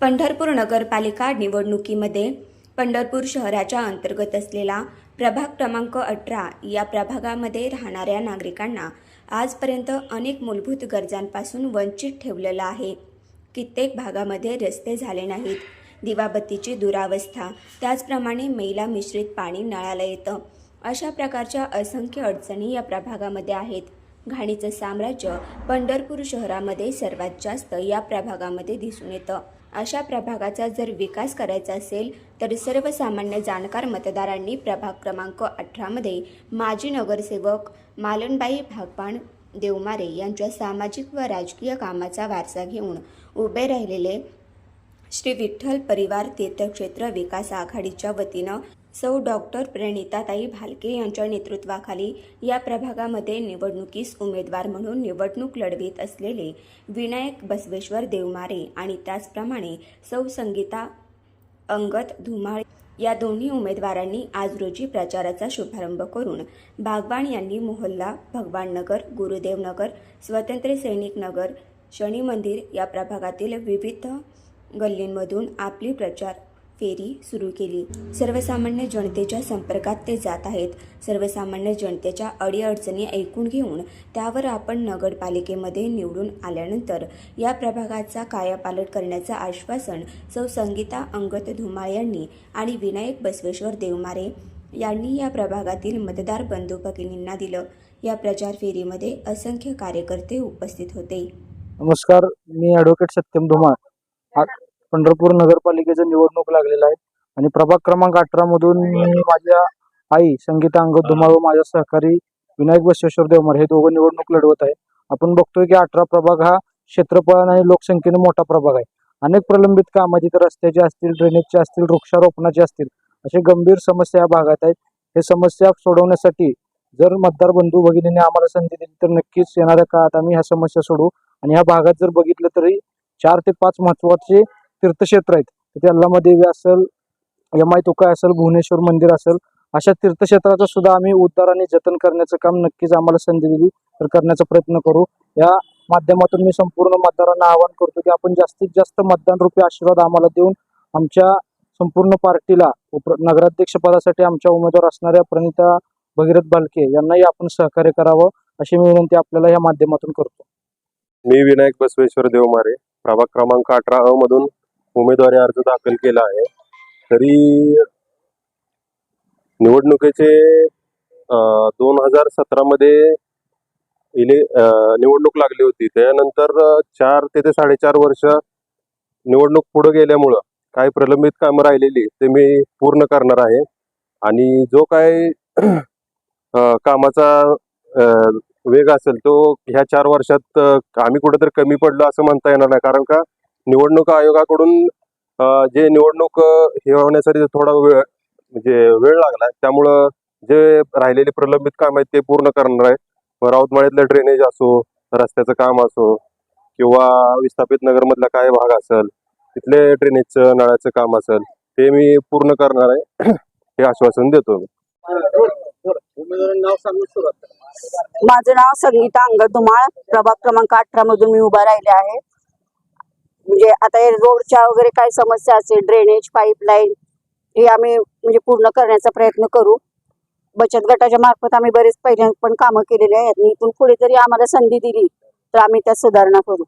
पंढरपूर नगरपालिका निवडणुकीमध्ये पंढरपूर शहराच्या अंतर्गत असलेला प्रभाग क्रमांक अठरा या प्रभागामध्ये राहणाऱ्या नागरिकांना आजपर्यंत अनेक मूलभूत गरजांपासून वंचित ठेवलेलं आहे. कित्येक भागामध्ये रस्ते झाले नाहीत. दिवाबत्तीची दुरावस्था त्याचप्रमाणे मैला मिश्रित पाणी नळाला येतं. अशा प्रकारच्या असंख्य अडचणी या प्रभागामध्ये आहेत. घाणीचं साम्राज्य पंढरपूर शहरामध्ये सर्वात जास्त या प्रभागामध्ये दिसून येतं. अशा प्रभागाचा जर विकास करायचा असेल तर सर्वसामान्य जाणकार मतदारांनी प्रभाग क्रमांक अठरामध्ये माजी नगरसेवक मालनबाई भागपान देवमारे यांच्या सामाजिक व राजकीय कामाचा वारसा घेऊन उभे राहिलेले श्री विठ्ठल परिवार तीर्थक्षेत्र विकास आघाडीच्या वतीनं सौ डॉक्टर प्रणिताताई भालके यांच्या नेतृत्वाखाली या प्रभागामध्ये निवडणुकीस उमेदवार म्हणून निवडणूक लढवित असलेले विनायक बसवेश्वर देवमारे आणि त्याचप्रमाणे सौ संगीता अंगत धुमाळ या दोन्ही उमेदवारांनी आज रोजी प्रचाराचा शुभारंभ करून बागवान यांनी मोहल्ला भगवाननगर गुरुदेवनगर स्वतंत्र सैनिक नगर शनी मंदिर या प्रभागातील विविध गल्लींमधून आपली प्रचार फेरी सुरू केली. सर्वसामान्य जनतेच्या संपर्कात ते जात आहेत. सर्वसामान्य जनतेच्या अडीअडचणी ऐकून घेऊन त्यावर आपण नगरपालिकेमध्ये निवडून आल्यानंतर या प्रभागाचा कायापालट करण्याचं आश्वासन सौ संगीता अंगत धुमाळ यांनी आणि विनायक बसवेश्वर देवमारे यांनी या प्रभागातील मतदार बंधू भगिनींना दिलं. या प्रचार फेरीमध्ये असंख्य कार्यकर्ते उपस्थित होते. नमस्कार मी ॲडव्होकेट सत्यम धुमाळ. पंढरपूर नगरपालिकेचं निवडणूक लागलेलं आहे. आणि प्रभाग क्रमांक अठरा मधून मी माझ्या आई संगीता अंगद धुमाळ व माझ्या सहकारी विनायक बसवेश्वर देवमर हे दोघं निवडणूक लढवत आहे. आपण बघतोय की अठरा प्रभाग हा क्षेत्रफळ आणि लोकसंख्येने मोठा प्रभाग आहे. अनेक प्रलंबित कामं तिथे रस्त्याचे असतील ड्रेनेजचे असतील वृक्षारोपणाचे असतील असे गंभीर समस्या या भागात आहेत. हे समस्या सोडवण्यासाठी जर मतदार बंधू भगिनीने आम्हाला संधी दिली तर नक्कीच येणाऱ्या काळात आम्ही ह्या समस्या सोडवू. आणि ह्या भागात जर बघितलं तरी चार ते पाच महत्त्वाचे तीर्थक्षेत्र आहेत. तिथे ते अल्लामा देवी असेल यमाई तुका असेल भुवनेश्वर मंदिर असेल अशा तीर्थक्षेत्राचं सुद्धा आम्ही उद्धार आणि जतन करण्याचं काम नक्कीच आम्हाला संधी दिली. तर करण्याचा प्रयत्न करू. या माध्यमातून मी संपूर्ण मतदारांना आवाहन करतो की आपण जास्तीत जास्त मतदान रूपी आशीर्वाद आम्हाला देऊन आमच्या संपूर्ण पार्टीला उप- नगराध्यक्ष पदासाठी आमच्या उमेदवार असणाऱ्या प्रणिता भगीरथ बालके यांनाही आपण सहकार्य करावं अशी मी विनंती आपल्याला या माध्यमातून करतो. मी विनायक बसवेश्वर देवमारे प्रभाग क्रमांक अठरा अ मधून उमेदवारी अर्ज दाखल केला आहे. तरी निवडणुकीचे दोन हजार सतरामध्ये इले निवडणूक लागली होती. त्यानंतर चार ते ते साडेचार वर्ष निवडणूक पुढे गेल्यामुळं काही प्रलंबित कामं राहिलेली ते मी पूर्ण करणार आहे. आणि जो काय कामाचा वेग असेल तो ह्या चार वर्षात आम्ही कुठेतरी कमी पडलो असं म्हणता येणार नाही. कारण का? निवडणूक आयोगाकडून जे निवडणूक हे होण्यासाठी थोडा वेळ म्हणजे वेळ लागला. त्यामुळं जे राहिलेले प्रलंबित काम आहेत ते पूर्ण करणार आहे. राऊतमाळ्यातलं ड्रेनेज असो रस्त्याचं काम असो किंवा विस्थापित नगरमधला काय भाग असेल तिथले ड्रेनेजचं नळाचं काम असेल ते मी पूर्ण करणार आहे. हे आश्वासन देतो माझं नाव संगीता अंगद धुमाळ प्रभाग क्रमांक अठरा मधून मी उभा राहिले आहे. म्हणजे आता हे रोडच्या वगैरे काय समस्या असेल ड्रेनेज पाईपलाईन हे आम्ही म्हणजे पूर्ण करण्याचा प्रयत्न करू. बचत गटाच्या मार्फत आम्ही बरेच पहिले पण कामं केलेली आहेत आणि इथून पुढे जरी आम्हाला संधी दिली तर आम्ही त्यात सुधारणा करू.